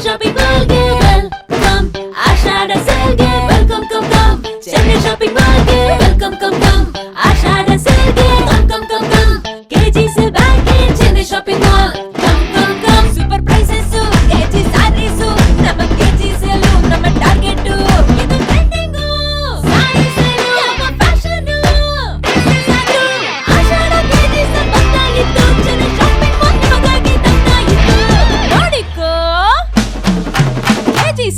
tropical game.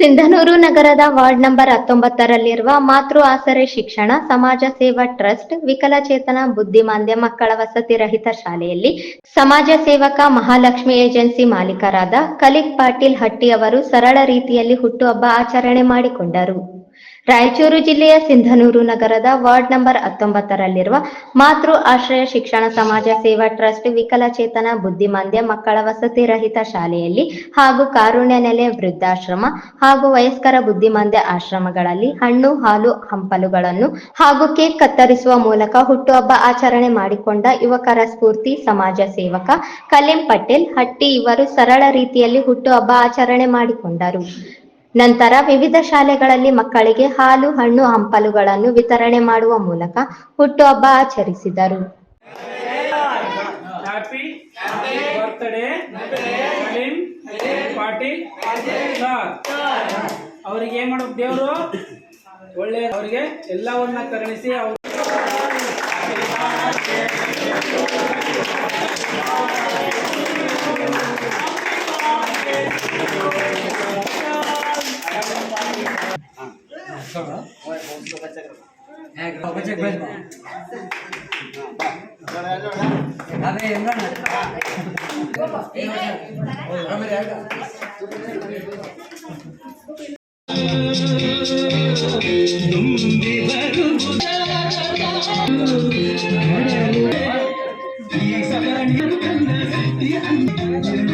Sindhanur ನಗರದ ward number ಹತ್ತೊಂಬತ್ತರಲ್ಲಿರುವ ಮಾತೃ ಆಸರೆ ಶಿಕ್ಷಣ ಸಮಾಜ ಸೇವಾ ಟ್ರಸ್ಟ್ ವಿಕಲಚೇತನ ಬುದ್ಧಿಮಾಂದ್ಯ ಮಕ್ಕಳ ವಸತಿ ರಹಿತ ಶಾಲೆಯಲ್ಲಿ ಸಮಾಜ ಸೇವಕ ಮಹಾಲಕ್ಷ್ಮಿ ಏಜೆನ್ಸಿ ಮಾಲೀಕರಾದ ಕಲಿಕ್ ಪಾಟೀಲ್ ಹಟ್ಟಿ ಅವರು ಸರಳ ರೀತಿಯಲ್ಲಿ ಹುಟ್ಟುಹಬ್ಬ ಆಚರಣೆ ಮಾಡಿಕೊಂಡರು. ರಾಯಚೂರು ಜಿಲ್ಲೆಯ ಸಿಂಧನೂರು ನಗರದ ವಾರ್ಡ್ ನಂಬರ್ ಹತ್ತೊಂಬತ್ತರಲ್ಲಿರುವ ಮಾತೃ ಆಶ್ರಯ ಶಿಕ್ಷಣ ಸಮಾಜ ಸೇವಾ ಟ್ರಸ್ಟ್ ವಿಕಲಚೇತನ ಬುದ್ಧಿಮಾಂದ್ಯ ಮಕ್ಕಳ ವಸತಿ ರಹಿತ ಶಾಲೆಯಲ್ಲಿ ಹಾಗೂ ಕಾರುಣ್ಯ ನೆಲೆ ವೃದ್ಧಾಶ್ರಮ ಹಾಗೂ ವಯಸ್ಕರ ಬುದ್ಧಿಮಾಂದ್ಯ ಆಶ್ರಮಗಳಲ್ಲಿ ಹಣ್ಣು, ಹಾಲು, ಹಂಪಲುಗಳನ್ನು ಹಾಗೂ ಕೇಕ್ ಕತ್ತರಿಸುವ ಮೂಲಕ ಹುಟ್ಟುಹಬ್ಬ ಆಚರಣೆ ಮಾಡಿಕೊಂಡ ಯುವಕರ ಸ್ಫೂರ್ತಿ ಸಮಾಜ ಸೇವಕ ಕಲೀಂ ಪಟೇಲ್ ಹಟ್ಟಿ ಇವರು ಸರಳ ರೀತಿಯಲ್ಲಿ ಹುಟ್ಟುಹಬ್ಬ ಆಚರಣೆ ಮಾಡಿಕೊಂಡರು. ನಂತರ ವಿವಿಧ ಶಾಲೆಗಳಲ್ಲಿ ಮಕ್ಕಳಿಗೆ ಹಾಲು, ಹಣ್ಣು, ಹಂಪಲುಗಳನ್ನು ವಿತರಣೆ ಮಾಡುವ ಮೂಲಕ ಹುಟ್ಟುಹಬ್ಬ ಆಚರಿಸಿದರು. ಅವರಿಗೆ ಏನ್ ಮಾಡೋದು ದೇವರು? ಒಳ್ಳೆ ಅವರಿಗೆ ಎಲ್ಲವನ್ನ ಕರುಣಿಸಿ ಅವ್ರು Yeah, I'm gonna make it.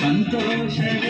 ಸಂತೋಷವೇ